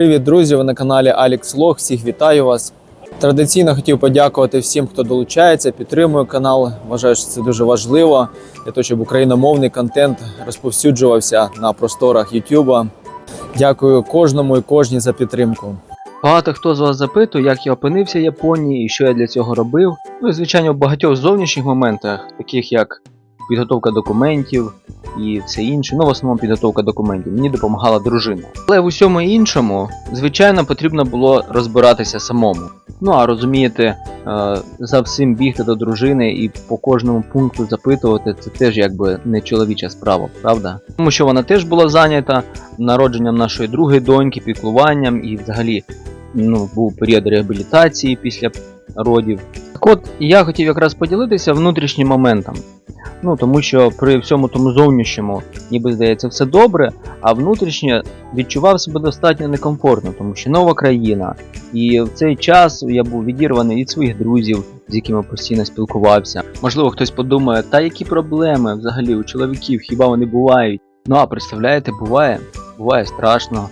Привіт, друзі! Ви на каналі Alex Log. Всіх вітаю вас. Традиційно хотів подякувати всім, хто долучається, підтримує канал. Вважаю, що це дуже важливо для того, щоб україномовний контент розповсюджувався на просторах YouTube. Дякую кожному і кожній за підтримку. Багато хто з вас запитує, як я опинився в Японії і що я для цього робив. Ну і звичайно в багатьох зовнішніх моментах, таких як підготовка документів і все інше. Ну, в основному підготовка документів. Мені допомагала дружина. Але в усьому іншому, звичайно, потрібно було розбиратися самому. Ну а розумієте, е, за всім бігти до дружини і по кожному пункту запитувати, це теж якби не чоловіча справа, правда? Тому що вона теж була зайнята народженням нашої другої доньки, піклуванням і взагалі ну, був період реабілітації після родів. Так от я хотів якраз поділитися внутрішнім моментом. Ну, тому що при всьому тому зовнішньому, ніби здається, все добре, а внутрішньо відчував себе достатньо некомфортно, тому що нова країна. І в цей час я був відірваний від своїх друзів, з якими постійно спілкувався. Можливо, хтось подумає, та які проблеми взагалі у чоловіків, хіба вони бувають? Ну а представляєте, буває, буває страшно,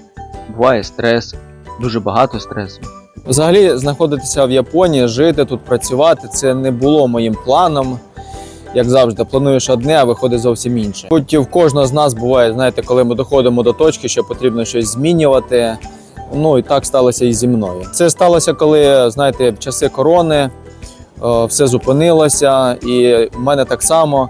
буває стрес, дуже багато стресу. Взагалі, знаходитися в Японії, жити тут, працювати це не було моїм планом. Як завжди, плануєш одне, а виходить зовсім інше. Хоч в кожного з нас буває, знаєте, коли ми доходимо до точки, що потрібно щось змінювати. Ну і так сталося і зі мною. Це сталося, коли знаєте, в часи корони е, все зупинилося, і в мене так само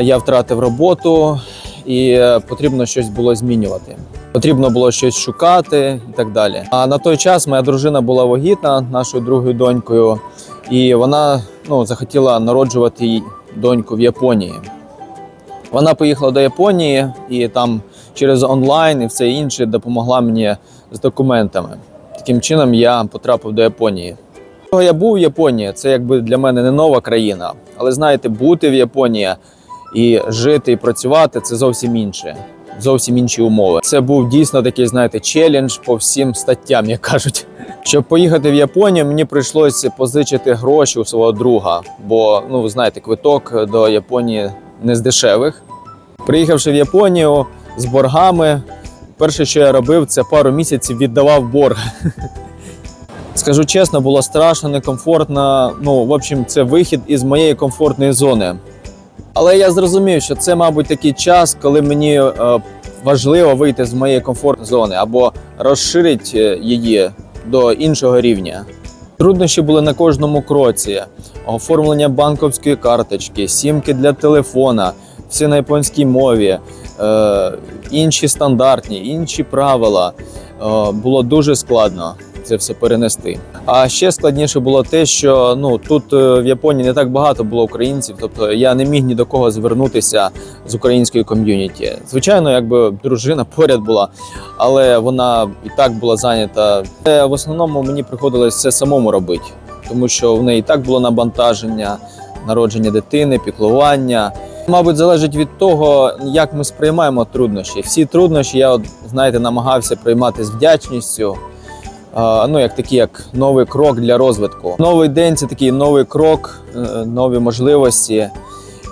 я втратив роботу, і е, потрібно щось було змінювати. Потрібно було щось шукати і так далі. А на той час моя дружина була вагітна нашою другою донькою, і вона ну, захотіла народжувати їй доньку в Японії. Вона поїхала до Японії і там через онлайн і все інше допомогла мені з документами. Таким чином я потрапив до Японії. Я був в Японії, це якби для мене не нова країна. Але знаєте, бути в Японії і жити і працювати це зовсім інше. Зовсім інші умови. Це був дійсно такий, знаєте, челендж по всім статтям, як кажуть. Щоб поїхати в Японію, мені прийшлося позичити гроші у свого друга, бо ну ви знаєте, квиток до Японії не з дешевих. Приїхавши в Японію з боргами, перше, що я робив, це пару місяців віддавав борг. Скажу чесно, було страшно, некомфортно. Ну, в общем, це вихід із моєї комфортної зони. Але я зрозумів, що це, мабуть, такий час, коли мені е, важливо вийти з моєї комфортної зони або розширити е, її до іншого рівня. Труднощі були на кожному кроці: оформлення банковської карточки, сімки для телефона, все на японській мові, е, інші стандартні, інші правила. Е, було дуже складно це все перенести. А ще складніше було те, що ну тут е, в Японії не так багато було українців, тобто я не міг ні до кого звернутися з української ком'юніті. Звичайно, якби дружина поряд була, але вона і так була зайнята. Е, В основному мені приходилось все самому робити, тому що в неї і так було навантаження, народження дитини, піклування. Мабуть, залежить від того, як ми сприймаємо труднощі. Всі труднощі я, от, знаєте, намагався приймати з вдячністю. Ну, як такий, як новий крок для розвитку. Новий день це такий новий крок, е, нові можливості,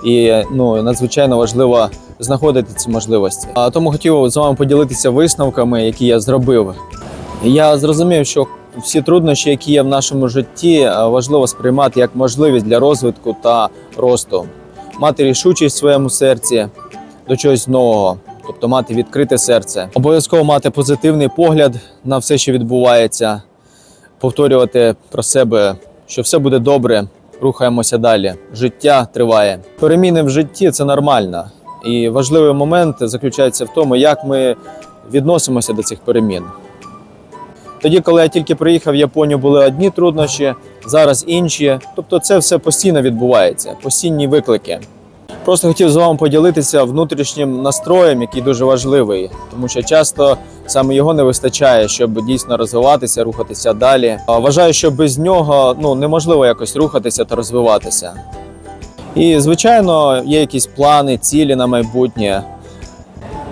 і ну надзвичайно важливо знаходити ці можливості. А тому хотів з вами поділитися висновками, які я зробив. Я зрозумів, що всі труднощі, які є в нашому житті, е, важливо сприймати як можливість для розвитку та росту, мати рішучість в своєму серці до чогось нового тобто мати відкрите серце. Обов'язково мати позитивний погляд на все, що відбувається, повторювати про себе, що все буде добре, рухаємося далі. Життя триває. Переміни в житті це нормально. І важливий момент заключається в тому, як ми відносимося до цих перемін. Тоді, коли я тільки приїхав в Японію, були одні труднощі, зараз інші. Тобто, це все постійно відбувається, постійні виклики. Просто хотів з вами поділитися внутрішнім настроєм, який дуже важливий, тому що часто саме його не вистачає, щоб дійсно розвиватися, рухатися далі. Вважаю, що без нього ну неможливо якось рухатися та розвиватися. І звичайно, є якісь плани, цілі на майбутнє,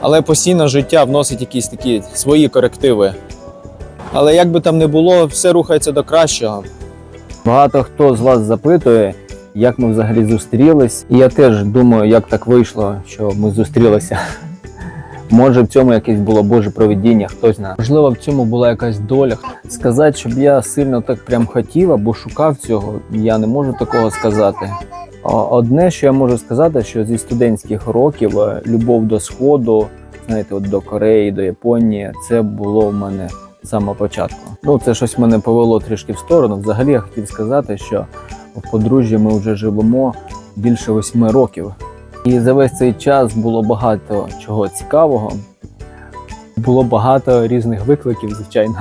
але постійно життя вносить якісь такі свої корективи. Але як би там не було, все рухається до кращого. Багато хто з вас запитує, як ми взагалі зустрілись. І я теж думаю, як так вийшло, що ми зустрілися. Може, в цьому якесь було Боже провидіння, хтось знає. Можливо, в цьому була якась доля. Сказати, щоб я сильно так прям хотів або шукав цього, я не можу такого сказати. Одне, що я можу сказати, що зі студентських років е, любов до сходу, знаєте, от до Кореї, до Японії, це було в мене з самого початку. Ну, це щось мене повело трішки в сторону. Взагалі я хотів сказати, що в подружжі ми вже живемо більше восьми років. І за весь цей час було багато чого цікавого. Було багато різних викликів, звичайно.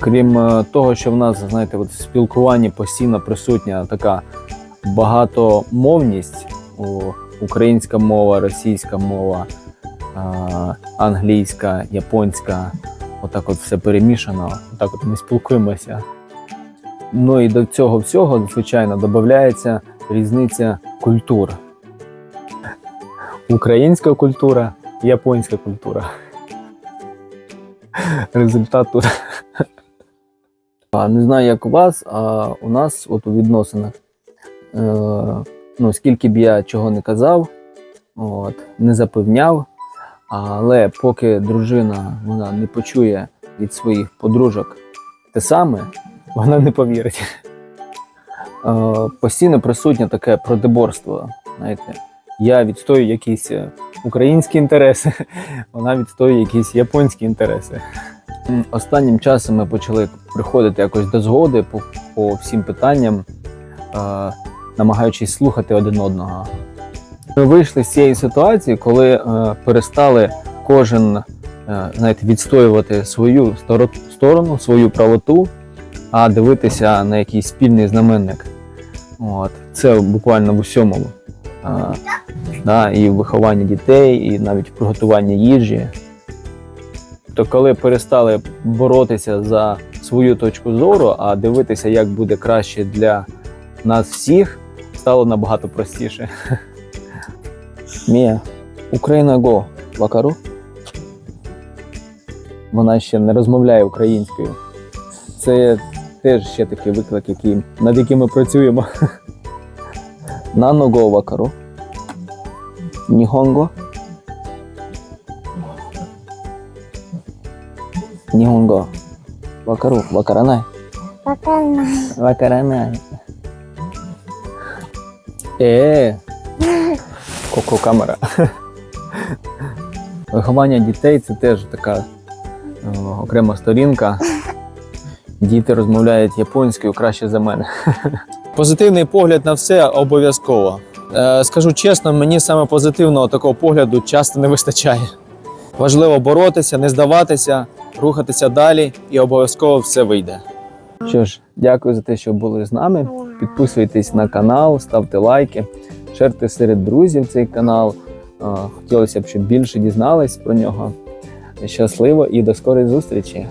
Крім е, того, що в нас, знаєте, от в спілкуванні постійно присутня така багатомовність, українська мова, російська мова, англійська, японська. Отак от все перемішано, отак от ми спілкуємося. Ну і до цього всього, звичайно, додається різниця культур. Українська культура, японська культура. Результат тут. Не знаю, як у вас, а у нас от у відносинах. Е, ну, скільки б я чого не казав, от, не запевняв, але поки дружина вона не почує від своїх подружок те саме, вона не повірить. Е, постійно присутнє таке продеборство. Знаєте, я відстоюю якісь е, українські інтереси, вона відстоює якісь японські інтереси. Останнім часом ми почали приходити якось до згоди по, по всім питанням, е, намагаючись слухати один одного. Ми вийшли з цієї ситуації, коли перестали кожен знаєте, відстоювати свою сторону, свою правоту, а дивитися на якийсь спільний знаменник. От. Це буквально в усьому. А, да, і в вихованні дітей, і навіть в приготуванні їжі. То коли перестали боротися за свою точку зору, а дивитися, як буде краще для нас всіх, стало набагато простіше. Мія, Україна го, вакару? Вона ще не розмовляє українською. Це теж ще такий виклик, який, над яким ми працюємо. Наного вакару. Ніхонго. Нігонго. Вакару. Вакаранай. Вакаранай. Вакаранай. Е. Коко камера. Виховання дітей це теж така е, окрема сторінка. Діти розмовляють японською краще за мене. Позитивний погляд на все обов'язково. Е, скажу чесно, мені саме позитивного такого погляду часто не вистачає. Важливо боротися, не здаватися, рухатися далі, і обов'язково все вийде. Що ж, дякую за те, що були з нами. Підписуйтесь на канал, ставте лайки, шерте серед друзів цей канал. Е, Хотілося б, щоб більше дізнались про нього. Щасливо і до скорої зустрічі!